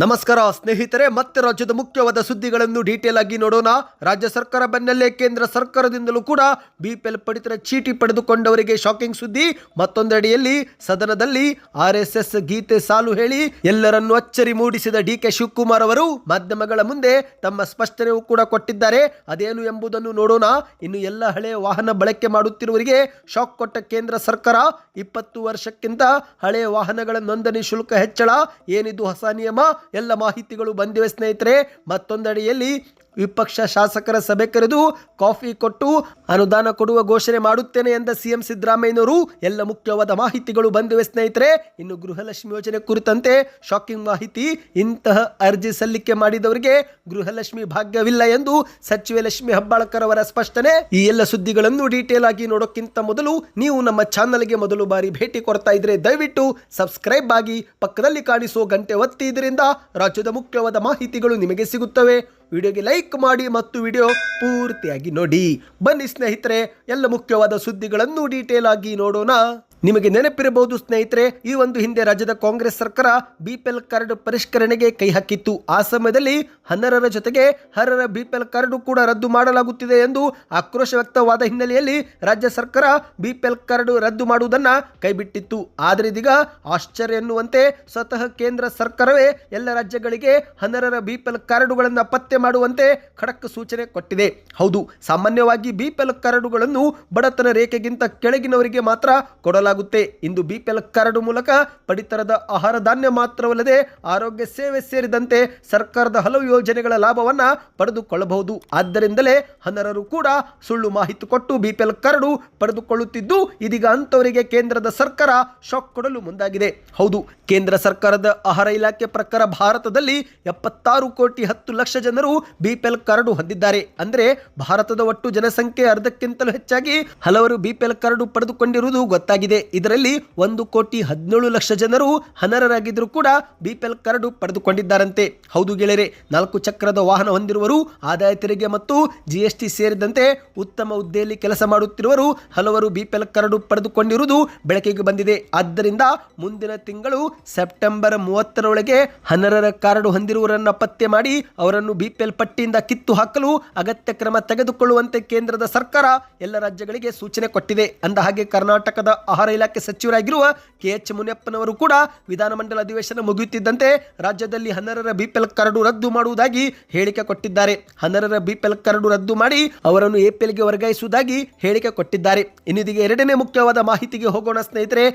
ನಮಸ್ಕಾರ, ಸ್ನೇಹಿತರೆ, ಮತ್ತೆ ರಾಜ್ಯದ ಮುಖ್ಯವಾದ ಸುದ್ದಿಗಳನ್ನು ಡೀಟೇಲ್ ಆಗಿ ನೋಡೋಣ. ರಾಜ್ಯ ಸರ್ಕಾರ ಬೆನ್ನಲ್ಲೇ ಕೇಂದ್ರ ಸರ್ಕಾರದಿಂದಲೂ ಕೂಡ ಬಿಪಿಎಲ್ ಪಡಿತರ ಚೀಟಿ ಪಡೆದುಕೊಂಡವರಿಗೆ ಶಾಕಿಂಗ್ ಸುದ್ದಿ. ಮತ್ತೊಂದೆಡೆಯಲ್ಲಿ ಸದನದಲ್ಲಿ ಆರ್ ಎಸ್ ಎಸ್ ಗೀತೆ ಸಾಲು ಹೇಳಿ ಎಲ್ಲರನ್ನು ಅಚ್ಚರಿ ಮೂಡಿಸಿದ ಡಿ ಕೆ ಶಿವಕುಮಾರ್ ಅವರು ಮಾಧ್ಯಮಗಳ ಮುಂದೆ ತಮ್ಮ ಸ್ಪಷ್ಟನೆಯೂ ಕೂಡ ಕೊಟ್ಟಿದ್ದಾರೆ. ಅದೇನು ಎಂಬುದನ್ನು ನೋಡೋಣ. ಇನ್ನು ಎಲ್ಲ ಹಳೆಯ ವಾಹನ ಬಳಕೆ ಮಾಡುತ್ತಿರುವವರಿಗೆ ಶಾಕ್ ಕೊಟ್ಟ ಕೇಂದ್ರ ಸರ್ಕಾರ. ಇಪ್ಪತ್ತು ವರ್ಷಕ್ಕಿಂತ ಹಳೆಯ ವಾಹನಗಳ ನೋಂದಣಿ ಶುಲ್ಕ ಹೆಚ್ಚಳ. ಏನಿದು ಹೊಸ ನಿಯಮ? ಎಲ್ಲ ಮಾಹಿತಿಗಳು ಬಂದಿವೆ ಸ್ನೇಹಿತರೆ. ಮತ್ತೊಂದೆಡೆಯಲ್ಲಿ ವಿಪಕ್ಷ ಶಾಸಕರ ಸಭೆ ಕರೆದು ಕಾಫಿ ಕೊಟ್ಟು ಅನುದಾನ ಕೊಡುವ ಘೋಷಣೆ ಮಾಡುತ್ತೇನೆ ಎಂದ ಸಿಎಂ ಸಿದ್ದರಾಮಯ್ಯನವರು. ಎಲ್ಲ ಮುಖ್ಯವಾದ ಮಾಹಿತಿಗಳು ಬಂದಿವೆ ಸ್ನೇಹಿತರೆ. ಇನ್ನು ಗೃಹಲಕ್ಷ್ಮಿ ಯೋಜನೆ ಕುರಿತಂತೆ ಶಾಕಿಂಗ್ ಮಾಹಿತಿ. ಇಂತಹ ಅರ್ಜಿ ಸಲ್ಲಿಕೆ ಮಾಡಿದವರಿಗೆ ಗೃಹಲಕ್ಷ್ಮಿ ಭಾಗ್ಯವಿಲ್ಲ ಎಂದು ಸಚಿವೆ ಲಕ್ಷ್ಮಿ ಹಬ್ಬಾಳ್ಕರ್ ಅವರ ಸ್ಪಷ್ಟನೆ. ಈ ಎಲ್ಲ ಸುದ್ದಿಗಳನ್ನು ಡೀಟೇಲ್ ಆಗಿ ನೋಡೋಕ್ಕಿಂತ ಮೊದಲು ನೀವು ನಮ್ಮ ಚಾನಲ್ಗೆ ಮೊದಲು ಬಾರಿ ಭೇಟಿ ಕೊಡ್ತಾ ಇದ್ರೆ ದಯವಿಟ್ಟು ಸಬ್ಸ್ಕ್ರೈಬ್ ಆಗಿ ಪಕ್ಕದಲ್ಲಿ ಕಾಣಿಸುವ ಗಂಟೆ ಒತ್ತಿ. ಇದರಿಂದ ರಾಜ್ಯದ ಮುಖ್ಯವಾದ ಮಾಹಿತಿಗಳು ನಿಮಗೆ ಸಿಗುತ್ತವೆ. ವಿಡಿಯೋಗೆ ಲೈಕ್ ಮಾಡಿ ಮತ್ತು ವಿಡಿಯೋ ಪೂರ್ತಿಯಾಗಿ ನೋಡಿ. ಬನ್ನಿ ಸ್ನೇಹಿತರೆ, ಎಲ್ಲ ಮುಖ್ಯವಾದ ಸುದ್ದಿಗಳನ್ನು ಡೀಟೇಲ್ ಆಗಿ ನೋಡೋಣ. ನಿಮಗೆ ನೆನಪಿರಬಹುದು, ಸ್ನೇಹಿತರೆ, ಈ ಒಂದು ಹಿಂದೆ ರಾಜ್ಯದ ಕಾಂಗ್ರೆಸ್ ಸರ್ಕಾರ ಬಿಪಿಎಲ್ ಕಾರ್ಡ್ ಪರಿಷ್ಕರಣೆಗೆ ಕೈ ಹಾಕಿತ್ತು. ಆ ಸಮಯದಲ್ಲಿ ಹನ್ನರರ ಜೊತೆಗೆ ಹರರ ಬಿಪಿಎಲ್ ಕಾರ್ಡ್ ಕೂಡ ರದ್ದು ಮಾಡಲಾಗುತ್ತಿದೆ ಎಂದು ಆಕ್ರೋಶ ವ್ಯಕ್ತವಾದ ಹಿನ್ನೆಲೆಯಲ್ಲಿ ರಾಜ್ಯ ಸರ್ಕಾರ ಬಿಪಿಎಲ್ ಕಾರ್ಡ್ ರದ್ದು ಮಾಡುವುದನ್ನ ಕೈಬಿಟ್ಟಿತ್ತು. ಆದರೆ ಇದೀಗ ಆಶ್ಚರ್ಯ ಎನ್ನುವಂತೆ ಸ್ವತಃ ಕೇಂದ್ರ ಸರ್ಕಾರವೇ ಎಲ್ಲ ರಾಜ್ಯಗಳಿಗೆ ಹನ್ನರರ ಬಿಪಿಎಲ್ ಕಾರ್ಡುಗಳನ್ನು ಪತ್ತೆ ಮಾಡುವಂತೆ ಖಡಕ್ ಸೂಚನೆ ಕೊಟ್ಟಿದೆ. ಹೌದು, ಸಾಮಾನ್ಯವಾಗಿ ಬಿಪಿಎಲ್ ಕಾರ್ಡುಗಳನ್ನು ಬಡತನ ರೇಖೆಗಿಂತ ಕೆಳಗಿನವರಿಗೆ ಮಾತ್ರ ಕೊಡಲಾಗುತ್ತೆ ಇಂದು ಬಿಪಿಎಲ್ ಕಾರ್ಡು ಮೂಲಕ ಪಡಿತರದ ಆಹಾರ ಧಾನ್ಯ ಮಾತ್ರವಲ್ಲದೆ ಆರೋಗ್ಯ ಸೇವೆ ಸೇರಿದಂತೆ ಸರ್ಕಾರದ ಹಲವು ಯೋಜನೆಗಳ ಲಾಭವನ್ನು ಪಡೆದುಕೊಳ್ಳಬಹುದು. ಆದ್ದರಿಂದಲೇ ಹನರರು ಕೂಡ ಸುಳ್ಳು ಮಾಹಿತಿ ಕೊಟ್ಟು ಬಿಪಿಎಲ್ ಕಾರ್ಡು ಪಡೆದುಕೊಳ್ಳುತ್ತಿದ್ದು, ಇದೀಗ ಅಂಥವರಿಗೆ ಕೇಂದ್ರದ ಸರ್ಕಾರ ಶಾಕ್ ಕೊಡಲು ಮುಂದಾಗಿದೆ. ಹೌದು, ಕೇಂದ್ರ ಸರ್ಕಾರದ ಆಹಾರ ಇಲಾಖೆ ಪ್ರಕಾರ ಭಾರತದಲ್ಲಿ ಎಪ್ಪತ್ತಾರು ಕೋಟಿ ಹತ್ತು ಲಕ್ಷ ಜನರು ಬಿಪಿಎಲ್ ಕಾರ್ಡು ಹೊಂದಿದ್ದಾರೆ. ಅಂದ್ರೆ ಭಾರತದ ಒಟ್ಟು ಜನಸಂಖ್ಯೆ ಅರ್ಧಕ್ಕಿಂತಲೂ ಹೆಚ್ಚಾಗಿ ಹಲವರು ಬಿಪಿಎಲ್ ಕಾರ್ಡು ಪಡೆದುಕೊಂಡಿರುವುದು ಗೊತ್ತಾಗಿದೆ. ಇದರಲ್ಲಿ ಒಂದು ಕೋಟಿ ಹದಿನೇಳು ಲಕ್ಷ ಜನರು ಅನರ್ಹರಾಗಿದ್ದರೂ ಕೂಡ ಬಿಪಿಎಲ್ ಕಾರ್ಡು ಪಡೆದುಕೊಂಡಿದ್ದಾರಂತೆ. ಹೌದು ಗೆಳೆಯರೆ, ನಾಲ್ಕು ಚಕ್ರದ ವಾಹನ ಹೊಂದಿರುವರು ಆದಾಯ ತೆರಿಗೆ ಮತ್ತು ಜಿಎಸ್ಟಿ ಸೇರಿದಂತೆ ಉತ್ತಮ ಹುದ್ದೆಯಲ್ಲಿ ಕೆಲಸ ಮಾಡುತ್ತಿರುವರು ಹಲವರು ಬಿಪಿಎಲ್ ಕಾರ್ಡು ಪಡೆದುಕೊಂಡಿರುವುದು ಬೆಳಕಿಗೆ ಬಂದಿದೆ. ಆದ್ದರಿಂದ ಮುಂದಿನ ತಿಂಗಳು ಸೆಪ್ಟೆಂಬರ್ ಮೂವತ್ತರೊಳಗೆ ಅನರ್ಹರ ಕಾರ್ಡು ಹೊಂದಿರುವವರನ್ನು ಪತ್ತೆ ಮಾಡಿ ಅವರನ್ನು ಬಿಪಿಎಲ್ ಪಟ್ಟಿಯಿಂದ ಕಿತ್ತು ಹಾಕಲು ಅಗತ್ಯ ಕ್ರಮ ತೆಗೆದುಕೊಳ್ಳುವಂತೆ ಕೇಂದ್ರದ ಸರ್ಕಾರ ಎಲ್ಲ ರಾಜ್ಯಗಳಿಗೆ ಸೂಚನೆ ಕೊಟ್ಟಿದೆ. ಅಂದ ಹಾಗೆ ಕರ್ನಾಟಕದ ಆಹಾರ ಇಲಾಖೆ ಸಚಿವರಾಗಿರುವ ಕೆ ಎಚ್ ಮುನಿಯಪ್ಪನವರು ಕೂಡ ವಿಧಾನಮಂಡಲ ಅಧಿವೇಶನ ಮುಗಿಯುತ್ತಿದ್ದಂತೆ ರಾಜ್ಯದಲ್ಲಿ ಹನ್ನರರ ಬಿಪಿಎಲ್ ಕಾರ್ಡು ರದ್ದು ಮಾಡುವುದಾಗಿ ಹೇಳಿಕೆ ಕೊಟ್ಟಿದ್ದಾರೆ. ಹನ್ನರರ ಬಿಪಿಎಲ್ ಕಾರ್ಡು ರದ್ದು ಮಾಡಿ ಅವರನ್ನು ಎಪಿಎಲ್ಗೆ ವರ್ಗಾಯಿಸುವುದಾಗಿ ಹೇಳಿಕೆ ಕೊಟ್ಟಿದ್ದಾರೆ. ಇನ್ನಿದಿಗೆ ಎರಡನೇ ಮುಖ್ಯವಾದ ಮಾಹಿತಿಗೆ ಹೋಗೋಣ ಸ್ನೇಹಿತರೆ.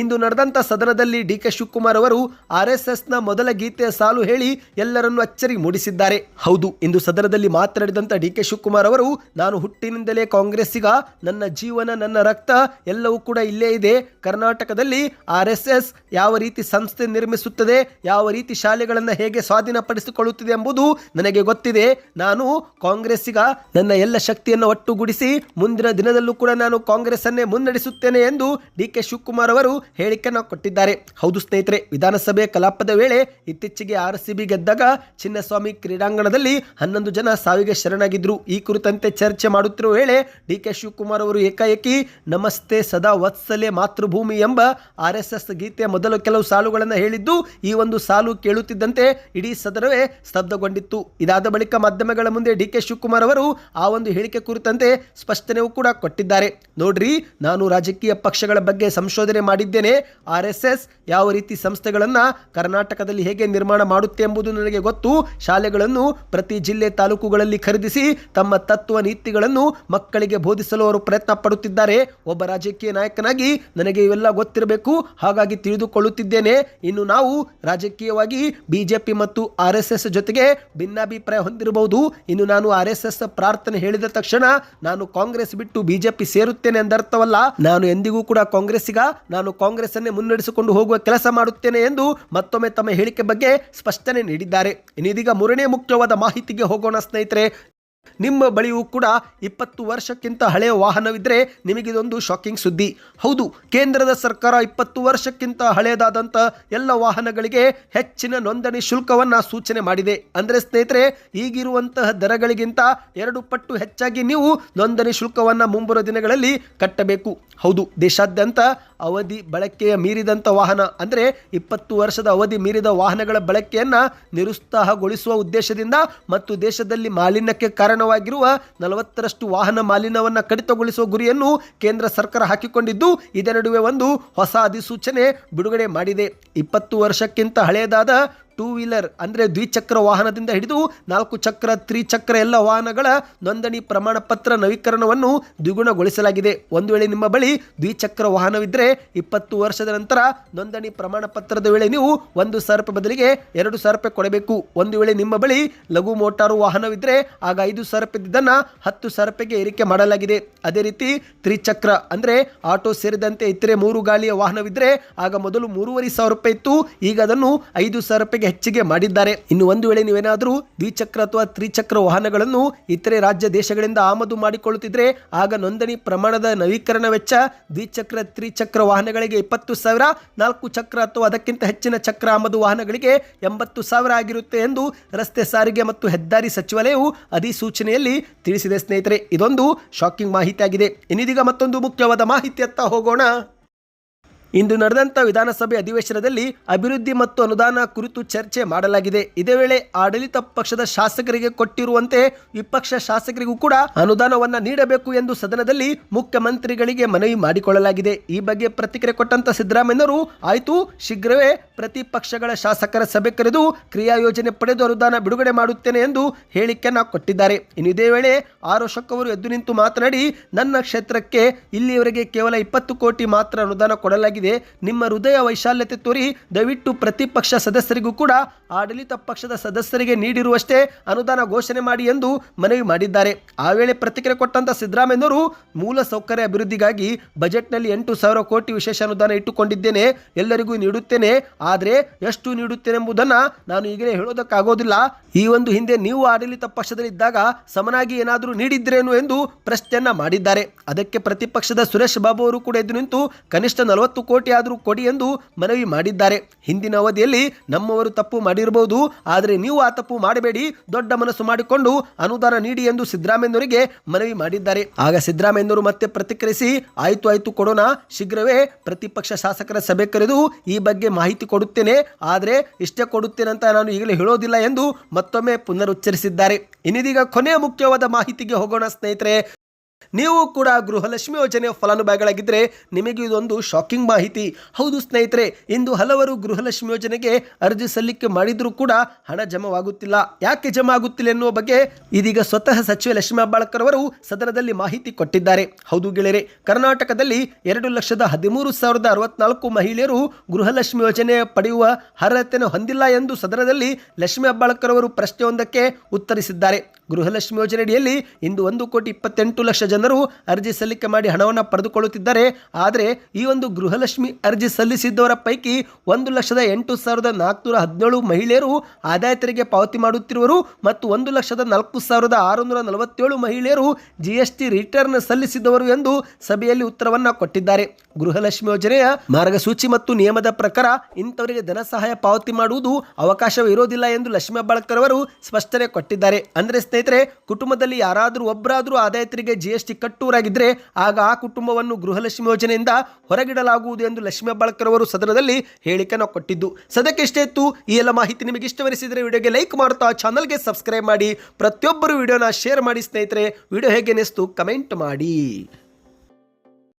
ಇಂದು ನಡೆದಂಥ ಸದನದಲ್ಲಿ ಡಿ ಕೆ ಶಿವಕುಮಾರ್ ಅವರು ಆರ್ ಎಸ್ ಎಸ್ನ ಮೊದಲ ಗೀತೆಯ ಸಾಲು ಹೇಳಿ ಎಲ್ಲರನ್ನು ಅಚ್ಚರಿ ಮೂಡಿಸಿದ್ದಾರೆ. ಹೌದು, ಇಂದು ಸದನದಲ್ಲಿ ಮಾತನಾಡಿದಂತ ಡಿ ಕೆ ಶಿವಕುಮಾರ್ ಅವರು, ನಾನು ಹುಟ್ಟಿನಿಂದಲೇ ಕಾಂಗ್ರೆಸ್ಸಿಗ, ನನ್ನ ಜೀವನ, ನನ್ನ ರಕ್ತ ಎಲ್ಲವೂ ಕೂಡ ಇಲ್ಲೇ ಇದೆ. ಕರ್ನಾಟಕದಲ್ಲಿ ಆರ್ ಎಸ್ ಎಸ್ ಯಾವ ರೀತಿ ಸಂಸ್ಥೆ ನಿರ್ಮಿಸುತ್ತದೆ, ಯಾವ ರೀತಿ ಶಾಲೆಗಳನ್ನು ಹೇಗೆ ಸ್ವಾಧೀನಪಡಿಸಿಕೊಳ್ಳುತ್ತಿದೆ ಎಂಬುದು ನನಗೆ ಗೊತ್ತಿದೆ. ನಾನು ಕಾಂಗ್ರೆಸ್ಸಿಗ ನನ್ನ ಎಲ್ಲ ಶಕ್ತಿಯನ್ನು ಒಟ್ಟುಗೂಡಿಸಿ ಮುಂದಿನ ದಿನದಲ್ಲೂ ಕೂಡ ನಾನು ಕಾಂಗ್ರೆಸ್ ಅನ್ನೇ ಮುನ್ನಡೆಸುತ್ತೇನೆ ಎಂದು ಡಿ ಕೆ ಶಿವಕುಮಾರ್ ಅವರು ಹೇಳಿಕೆಯನ್ನು ಕೊಟ್ಟಿದ್ದಾರೆ. ಹೌದು ಸ್ನೇಹಿತರೆ, ವಿಧಾನಸಭೆ ಕಲಾಪದ ವೇಳೆ ಇತ್ತೀಚೆಗೆ ಆರ್ ಸಿ ಗೆದ್ದಾಗ ಚಿನ್ನಸ್ವಾಮಿ ಕ್ರೀಡಾಂಗಣದಲ್ಲಿ ಹನ್ನೊಂದು ಜನ ಸಾವಿಗೆ ಶರಣಾಗಿದ್ರು. ಈ ಕುರಿತಂತೆ ಚರ್ಚೆ ಮಾಡುತ್ತಿರುವ ವೇಳೆ ಡಿ ಕೆ ಶಿವಕುಮಾರ್ ಅವರು ಏಕಾಏಕಿ, ನಮಸ್ತೆ ಸದಾ ವತ್ಸಲೆ ಮಾತೃಭೂಮಿ ಎಂಬ ಆರ್ ಎಸ್ ಎಸ್ ಗೀತೆಯ ಮೊದಲು ಕೆಲವು ಸಾಲುಗಳನ್ನು ಹೇಳಿದ್ದು, ಈ ಒಂದು ಸಾಲು ಕೇಳುತ್ತಿದ್ದಂತೆ ಇಡೀ ಸದನವೇ ಸ್ತಬ್ಧಗೊಂಡಿತ್ತು. ಇದಾದ ಬಳಿಕ ಮಾಧ್ಯಮಗಳ ಮುಂದೆ ಡಿ ಕೆ ಶಿವಕುಮಾರ್ ಅವರು ಆ ಒಂದು ಹೇಳಿಕೆ ಕುರಿತಂತೆ ಸ್ಪಷ್ಟನೆಯೂ ಕೂಡ ಕೊಟ್ಟಿದ್ದಾರೆ. ನೋಡ್ರಿ, ನಾನು ರಾಜಕೀಯ ಪಕ್ಷಗಳ ಬಗ್ಗೆ ಸಂಶೋಧನೆ ಮಾಡಿದ್ದೇನೆ. ಆರ್ ಎಸ್ ಎಸ್ ಯಾವ ರೀತಿ ಸಂಸ್ಥೆಗಳನ್ನು ಕರ್ನಾಟಕದಲ್ಲಿ ಹೇಗೆ ನಿರ್ಮಾಣ ಮಾಡುತ್ತೆ ಎಂಬುದು ನನಗೆ ಗೊತ್ತು. ಶಾಲೆಗಳನ್ನು ಪ್ರತಿ ಜಿಲ್ಲೆ ತಾಲೂಕುಗಳಲ್ಲಿ ಖರೀದಿಸಿ ತಮ್ಮ ತತ್ವ ನೀತಿಗಳನ್ನು ಮಕ್ಕಳಿಗೆ ಬೋಧಿಸಲು ಅವರು ಪ್ರಯತ್ನ ಪಡುತ್ತಿದ್ದಾರೆ. ಒಬ್ಬ ರಾಜಕೀಯ ನಾಯಕನಾಗಿ ನನಗೆ ಇವೆಲ್ಲ ಗೊತ್ತಿರಬೇಕು. ಹಾಗಾಗಿ ತಿಳಿದುಕೊಳ್ಳುತ್ತಿದ್ದೇನೆ. ಇನ್ನು ನಾವು ರಾಜಕೀಯವಾಗಿ ಬಿಜೆಪಿ ಮತ್ತು ಆರ್ ಎಸ್ ಎಸ್ ಜೊತೆಗೆ ಭಿನ್ನಾಭಿಪ್ರಾಯ ಹೊಂದಿರಬಹುದು. ಇನ್ನು ನಾನು ಆರ್ ಎಸ್ ಎಸ್ ಪ್ರಾರ್ಥನೆ ಹೇಳಿದ ತಕ್ಷಣ ನಾನು ಕಾಂಗ್ರೆಸ್ ಬಿಟ್ಟು ಬಿಜೆಪಿ ಸೇರುತ್ತೇನೆ ಎಂದರ್ಥವಲ್ಲ. ನಾನು ಎಂದಿಗೂ ಕೂಡ ಕಾಂಗ್ರೆಸ್ಸಿಗ, ನಾನು ಕಾಂಗ್ರೆಸ್ ಅನ್ನೇ ಮುನ್ನಡೆಸಿಕೊಂಡು ಹೋಗುವ ಕೆಲಸ ಮಾಡುತ್ತೇನೆ ಎಂದು ಮತ್ತೊಮ್ಮೆ ತಮ್ಮ ಹೇಳಿಕೆ ಬಗ್ಗೆ ಸ್ಪಷ್ಟನೆ ನೀಡಿದ್ದಾರೆ. ಇನ್ನಿದೀಗ ಮೂರನೇ ಮುಖ್ಯವಾದ ಮಾಹಿತಿಗೆ ಹೋಗೋಣ ಸ್ನೇಹಿತರೆ. ನಿಮ್ಮ ಬಳಿಯೂ ಕೂಡ ಇಪ್ಪತ್ತು ವರ್ಷಕ್ಕಿಂತ ಹಳೆಯ ವಾಹನವಿದ್ದರೆ ನಿಮಗಿದೊಂದು ಶಾಕಿಂಗ್ ಸುದ್ದಿ. ಹೌದು, ಕೇಂದ್ರದ ಸರ್ಕಾರ ಇಪ್ಪತ್ತು ವರ್ಷಕ್ಕಿಂತ ಹಳೆಯದಾದಂಥ ಎಲ್ಲ ವಾಹನಗಳಿಗೆ ಹೆಚ್ಚಿನ ನೋಂದಣಿ ಶುಲ್ಕವನ್ನು ಸೂಚನೆ ಮಾಡಿದೆ. ಅಂದರೆ ಸ್ನೇಹಿತರೆ, ಈಗಿರುವಂತಹ ದರಗಳಿಗಿಂತ ಎರಡು ಪಟ್ಟು ಹೆಚ್ಚಾಗಿ ನೀವು ನೋಂದಣಿ ಶುಲ್ಕವನ್ನು ಮುಂಬರುವ ದಿನಗಳಲ್ಲಿ ಕಟ್ಟಬೇಕು. ಹೌದು, ದೇಶಾದ್ಯಂತ ಅವಧಿ ಬಳಕೆಯ ಮೀರಿದಂಥ ವಾಹನ, ಅಂದರೆ ಇಪ್ಪತ್ತು ವರ್ಷದ ಅವಧಿ ಮೀರಿದ ವಾಹನಗಳ ಬಳಕೆಯನ್ನು ನಿರುತ್ಸಾಹಗೊಳಿಸುವ ಉದ್ದೇಶದಿಂದ ಮತ್ತು ದೇಶದಲ್ಲಿ ಮಾಲಿನ್ಯಕ್ಕೆ ಕಾರಣವಾಗಿರುವ ನಲವತ್ತರಷ್ಟು ವಾಹನ ಮಾಲಿನ್ಯವನ್ನು ಕಡಿತಗೊಳಿಸುವ ಗುರಿಯನ್ನು ಕೇಂದ್ರ ಸರ್ಕಾರ ಹಾಕಿಕೊಂಡಿದ್ದು ಇದರ ನಡುವೆ ಒಂದು ಹೊಸ ಅಧಿಸೂಚನೆ ಬಿಡುಗಡೆ ಮಾಡಿದೆ. ಇಪ್ಪತ್ತು ವರ್ಷಕ್ಕಿಂತ ಹಳೆಯದಾದ ಟೂ ವೀಲರ್ ಅಂದರೆ ದ್ವಿಚಕ್ರ ವಾಹನದಿಂದ ಹಿಡಿದು ನಾಲ್ಕು ಚಕ್ರ, ತ್ರಿಚಕ್ರ ಎಲ್ಲ ವಾಹನಗಳ ನೋಂದಣಿ ಪ್ರಮಾಣ ಪತ್ರ ನವೀಕರಣವನ್ನು ದ್ವಿಗುಣಗೊಳಿಸಲಾಗಿದೆ. ಒಂದು ವೇಳೆ ನಿಮ್ಮ ಬಳಿ ದ್ವಿಚಕ್ರ ವಾಹನವಿದ್ದರೆ ಇಪ್ಪತ್ತು ವರ್ಷದ ನಂತರ ನೋಂದಣಿ ಪ್ರಮಾಣ ಪತ್ರದ ವೇಳೆ ನೀವು ಒಂದು ಸಾವಿರ ಬದಲಿಗೆ ಎರಡು ಸಾವಿರ ರೂಪಾಯಿ ಕೊಡಬೇಕು. ಒಂದು ವೇಳೆ ನಿಮ್ಮ ಬಳಿ ಲಘು ಮೋಟಾರು ವಾಹನವಿದ್ದರೆ ಆಗ ಐದು ಸಾವಿರ ರೂಪಾಯಿದ್ದನ್ನು ಹತ್ತು ಸಾವಿರ ಏರಿಕೆ ಮಾಡಲಾಗಿದೆ. ಅದೇ ರೀತಿ ತ್ರಿಚಕ್ರ ಅಂದರೆ ಆಟೋ ಸೇರಿದಂತೆ ಇತರೆ ಮೂರು ಗಾಲಿಯ ವಾಹನವಿದ್ದರೆ ಆಗ ಮೊದಲು ಮೂರುವರೆ ಸಾವಿರ ರೂಪಾಯಿ ಇತ್ತು. ಈಗ ಅದನ್ನು ಐದು ಸಾವಿರ ಹೆಚ್ಚಿಗೆ ಮಾಡಿದ್ದಾರೆ. ಇನ್ನು ಒಂದು ವೇಳೆ ನೀವೇನಾದರೂ ದ್ವಿಚಕ್ರ ಅಥವಾ ತ್ರಿಚಕ್ರ ವಾಹನಗಳನ್ನು ಇತರೆ ರಾಜ್ಯ ದೇಶಗಳಿಂದ ಆಮದು ಮಾಡಿಕೊಳ್ಳುತ್ತಿದ್ರೆ, ಆಗ ನೋಂದಣಿ ಪ್ರಮಾಣದ ನವೀಕರಣ ವೆಚ್ಚ ದ್ವಿಚಕ್ರ, ತ್ರಿಚಕ್ರ ವಾಹನಗಳಿಗೆ ಇಪ್ಪತ್ತು ಸಾವಿರ, ನಾಲ್ಕು ಚಕ್ರ ಅಥವಾ ಅದಕ್ಕಿಂತ ಹೆಚ್ಚಿನ ಚಕ್ರ ಆಮದು ವಾಹನಗಳಿಗೆ ಎಂಬತ್ತು ಸಾವಿರ ಆಗಿರುತ್ತೆ ಎಂದು ರಸ್ತೆ ಸಾರಿಗೆ ಮತ್ತು ಹೆದ್ದಾರಿ ಸಚಿವಾಲಯವು ಅಧಿಸೂಚನೆಯಲ್ಲಿ ತಿಳಿಸಿದೆ ಸ್ನೇಹಿತರೆ. ಇದೊಂದು ಶಾಕಿಂಗ್ ಮಾಹಿತಿಯಾಗಿದೆ. ಇನ್ನಿದೀಗ ಮತ್ತೊಂದು ಮುಖ್ಯವಾದ ಮಾಹಿತಿಯತ್ತ ಹೋಗೋಣ. ಇಂದು ನಡೆದಂಥ ವಿಧಾನಸಭೆ ಅಧಿವೇಶನದಲ್ಲಿ ಅಭಿವೃದ್ಧಿ ಮತ್ತು ಅನುದಾನ ಕುರಿತು ಚರ್ಚೆ ಮಾಡಲಾಗಿದೆ. ಇದೇ ವೇಳೆ ಆಡಳಿತ ಪಕ್ಷದ ಶಾಸಕರಿಗೆ ಕೊಟ್ಟಿರುವಂತೆ ವಿಪಕ್ಷ ಶಾಸಕರಿಗೂ ಕೂಡ ಅನುದಾನವನ್ನ ನೀಡಬೇಕು ಎಂದು ಸದನದಲ್ಲಿ ಮುಖ್ಯಮಂತ್ರಿಗಳಿಗೆ ಮನವಿ ಮಾಡಿಕೊಳ್ಳಲಾಗಿದೆ. ಈ ಬಗ್ಗೆ ಪ್ರತಿಕ್ರಿಯೆ ಕೊಟ್ಟಂತ ಸಿದ್ದರಾಮಯ್ಯರು ಆಯ್ತು, ಶೀಘ್ರವೇ ಪ್ರತಿಪಕ್ಷಗಳ ಶಾಸಕರ ಸಭೆ ಕರೆದು ಕ್ರಿಯಾ ಯೋಜನೆ ಪಡೆದು ಅನುದಾನ ಬಿಡುಗಡೆ ಮಾಡುತ್ತೇನೆ ಎಂದು ಹೇಳಿಕೆಯನ್ನು ಕೊಟ್ಟಿದ್ದಾರೆ. ಇನ್ನು ಇದೇ ವೇಳೆ ಆರ್ ಅಶೋಕ್ ಅವರು ಎದ್ದು ನಿಂತು ಮಾತನಾಡಿ, ನನ್ನ ಕ್ಷೇತ್ರಕ್ಕೆ ಇಲ್ಲಿಯವರೆಗೆ ಕೇವಲ ಇಪ್ಪತ್ತು ಕೋಟಿ ಮಾತ್ರ ಅನುದಾನ ಕೊಡಲಾಗಿದೆ. ನಿಮ್ಮ ಹೃದಯ ವೈಶಾಲ್ಯತೆ ತೋರಿ ದಯವಿಟ್ಟು ಪ್ರತಿಪಕ್ಷ ಸದಸ್ಯರಿಗೂ ಕೂಡ ಆಡಳಿತ ಪಕ್ಷದ ಸದಸ್ಯರಿಗೆ ನೀಡಿರುವಷ್ಟೇ ಅನುದಾನ ಘೋಷಣೆ ಮಾಡಿ ಎಂದು ಮನವಿ ಮಾಡಿದ್ದಾರೆ. ಆ ವೇಳೆ ಪ್ರತಿಕ್ರಿಯೆ ಕೊಟ್ಟಂತ ಸಿದ್ದರಾಮಯ್ಯನವರು, ಮೂಲ ಸೌಕರ್ಯ ಅಭಿವೃದ್ಧಿಗಾಗಿ ಬಜೆಟ್ನಲ್ಲಿ ಎಂಟು ಸಾವಿರ ಕೋಟಿ ವಿಶೇಷ ಅನುದಾನ ಇಟ್ಟುಕೊಂಡಿದ್ದೇನೆ. ಎಲ್ಲರಿಗೂ ನೀಡುತ್ತೇನೆ. ಆದರೆ ಎಷ್ಟು ನೀಡುತ್ತೇನೆಂಬುದನ್ನು ನಾನು ಈಗಲೇ ಹೇಳೋದಕ್ಕಾಗೋದಿಲ್ಲ. ಈ ಒಂದು ಹಿಂದೆ ನೀವು ಆಡಳಿತ ಪಕ್ಷದಲ್ಲಿದ್ದಾಗ ಸಮನಾಗಿ ಏನಾದರೂ ನೀಡಿದ್ರೇನು ಎಂದು ಪ್ರಶ್ನೆಯನ್ನ ಮಾಡಿದ್ದಾರೆ. ಅದಕ್ಕೆ ಪ್ರತಿಪಕ್ಷದ ಸುರೇಶ್ ಬಾಬು ಅವರು ಕೂಡ ಎದ್ದು ನಿಂತು ಕನಿಷ್ಠ ನಲವತ್ತು ಕೋಟಿ ಆದರೂ ಕೊಡಿ ಎಂದು ಮನವಿ ಮಾಡಿದ್ದಾರೆ. ಹಿಂದಿನ ಅವಧಿಯಲ್ಲಿ ನಮ್ಮವರು ತಪ್ಪು ಮಾಡಿರಬಹುದು ಆದರೆ ನೀವು ಆ ತಪ್ಪು ಮಾಡಬೇಡಿ, ದೊಡ್ಡ ಮನಸ್ಸು ಮಾಡಿಕೊಂಡು ಅನುದಾನ ನೀಡಿ ಎಂದು ಸಿದ್ದರಾಮಯ್ಯನವರಿಗೆ ಮನವಿ ಮಾಡಿದ್ದಾರೆ. ಆಗ ಸಿದ್ದರಾಮಯ್ಯನವರು ಮತ್ತೆ ಪ್ರತಿಕ್ರಿಯಿಸಿ, ಆಯ್ತು ಆಯ್ತು ಕೊಡೋಣ, ಶೀಘ್ರವೇ ಪ್ರತಿಪಕ್ಷ ಶಾಸಕರ ಸಭೆ ಕರೆದು ಈ ಬಗ್ಗೆ ಮಾಹಿತಿ ಕೊಡುತ್ತೇನೆ, ಆದರೆ ಇಷ್ಟೇ ಕೊಡುತ್ತೇನೆ ಅಂತ ನಾನು ಈಗಲೇ ಹೇಳೋದಿಲ್ಲ ಎಂದು ಮತ್ತೊಮ್ಮೆ ಪುನರುಚ್ಚರಿಸಿದ್ದಾರೆ. ಇನ್ನಿದೀಗ ಕೊನೆಯ ಮುಖ್ಯವಾದ ಮಾಹಿತಿಗೆ ಹೋಗೋಣ ಸ್ನೇಹಿತರೆ. ನೀವು ಕೂಡ ಗೃಹಲಕ್ಷ್ಮಿ ಯೋಜನೆಯ ಫಲಾನುಭವಿಗಳಾಗಿದ್ದರೆ ನಿಮಗೆ ಇದೊಂದು ಶಾಕಿಂಗ್ ಮಾಹಿತಿ. ಹೌದು ಸ್ನೇಹಿತರೆ, ಇಂದು ಹಲವರು ಗೃಹಲಕ್ಷ್ಮಿ ಯೋಜನೆಗೆ ಅರ್ಜಿ ಸಲ್ಲಿಕೆ ಮಾಡಿದರೂ ಕೂಡ ಹಣ ಜಮವಾಗುತ್ತಿಲ್ಲ. ಯಾಕೆ ಜಮಾ ಆಗುತ್ತಿಲ್ಲ ಎನ್ನುವ ಬಗ್ಗೆ ಇದೀಗ ಸ್ವತಃ ಸಚಿವ ಲಕ್ಷ್ಮೀ ಹೆಬ್ಬಾಳ್ಕರ್ ಅವರು ಸದನದಲ್ಲಿ ಮಾಹಿತಿ ಕೊಟ್ಟಿದ್ದಾರೆ. ಹೌದು ಗೆಳೆಯರೆ, ಕರ್ನಾಟಕದಲ್ಲಿ ಎರಡು ಲಕ್ಷದ ಹದಿಮೂರು ಸಾವಿರದ ಅರವತ್ನಾಲ್ಕು ಮಹಿಳೆಯರು ಗೃಹಲಕ್ಷ್ಮಿ ಯೋಜನೆ ಪಡೆಯುವ ಅರ್ಹತೆಯನ್ನು ಹೊಂದಿಲ್ಲ ಎಂದು ಸದನದಲ್ಲಿ ಲಕ್ಷ್ಮೀ ಹೆಬ್ಬಾಳ್ಕರ್ ಅವರು ಪ್ರಶ್ನೆಯೊಂದಕ್ಕೆ ಉತ್ತರಿಸಿದ್ದಾರೆ. ಗೃಹಲಕ್ಷ್ಮಿ ಯೋಜನೆಯಡಿಯಲ್ಲಿ ಇಂದು ಒಂದು ಕೋಟಿ ಇಪ್ಪತ್ತೆಂಟು ಲಕ್ಷ ಜನರು ಅರ್ಜಿ ಸಲ್ಲಿಕೆ ಮಾಡಿ ಹಣವನ್ನು ಪಡೆದುಕೊಳ್ಳುತ್ತಿದ್ದಾರೆ. ಆದರೆ ಈ ಒಂದು ಗೃಹಲಕ್ಷ್ಮಿ ಅರ್ಜಿ ಸಲ್ಲಿಸಿದ್ದವರ ಪೈಕಿ ಒಂದು ಲಕ್ಷದ ಎಂಟು ಸಾವಿರದ ನಾಲ್ಕುನೂರ ಹದಿನೇಳು ಮಹಿಳೆಯರು ಆದಾಯ ತೆರಿಗೆ ಪಾವತಿ ಮಾಡುತ್ತಿರುವರು ಮತ್ತು ಒಂದು ಲಕ್ಷದ ನಾಲ್ಕು ಸಾವಿರದ ಆರುನೂರ ನಲವತ್ತೇಳು ಮಹಿಳೆಯರು ಜಿ ಎಸ್ ಟಿ ರಿಟರ್ನ್ ಸಲ್ಲಿಸಿದವರು ಎಂದು ಸಭೆಯಲ್ಲಿ ಉತ್ತರವನ್ನು ಕೊಟ್ಟಿದ್ದಾರೆ. ಗೃಹಲಕ್ಷ್ಮಿ ಯೋಜನೆಯ ಮಾರ್ಗಸೂಚಿ ಮತ್ತು ನಿಯಮದ ಪ್ರಕಾರ ಇಂಥವರಿಗೆ ಧನ ಸಹಾಯ ಪಾವತಿ ಮಾಡುವುದು ಅವಕಾಶವಿರೋದಿಲ್ಲ ಎಂದು ಲಕ್ಷ್ಮೀ ಹೆಬ್ಬಾಳ್ಕರ್ ಅವರು ಸ್ಪಷ್ಟನೆ ಕೊಟ್ಟಿದ್ದಾರೆ. ಅಂದರೆ ಸ್ನೇಹಿತರೆ, ಕುಟುಂಬದಲ್ಲಿ ಯಾರಾದರೂ ಒಬ್ಬರಾದರೂ ಆದಾಯ ತೆರಿಗೆ ಜಿ ಟಿ ಕಟ್ಟೂರಾಗಿದ್ದರೆ ಆಗ ಆ ಕುಟುಂಬವನ್ನು ಗೃಹಲಕ್ಷ್ಮಿ ಯೋಜನೆಯಿಂದ ಹೊರಗಿಡಲಾಗುವುದು ಎಂದು ಲಕ್ಷ್ಮೀ ಅವರು ಸದನದಲ್ಲಿ ಹೇಳಿಕೆಯನ್ನು ಕೊಟ್ಟಿದ್ದು. ಸದಕ್ಕೆಷ್ಟೇ ಇತ್ತು. ಈ ಎಲ್ಲ ಮಾಹಿತಿ ನಿಮಗೆ ಇಷ್ಟವರಿಸಿದರೆ ವಿಡಿಯೋಗೆ ಲೈಕ್ ಮಾಡ್ತಾ ಚಾನಲ್ಗೆ ಸಬ್ಸ್ಕ್ರೈಬ್ ಮಾಡಿ. ಪ್ರತಿಯೊಬ್ಬರು ವಿಡಿಯೋನ ಶೇರ್ ಮಾಡಿ ಸ್ನೇಹಿತರೆ. ವಿಡಿಯೋ ಹೇಗೆ ಕಮೆಂಟ್ ಮಾಡಿ.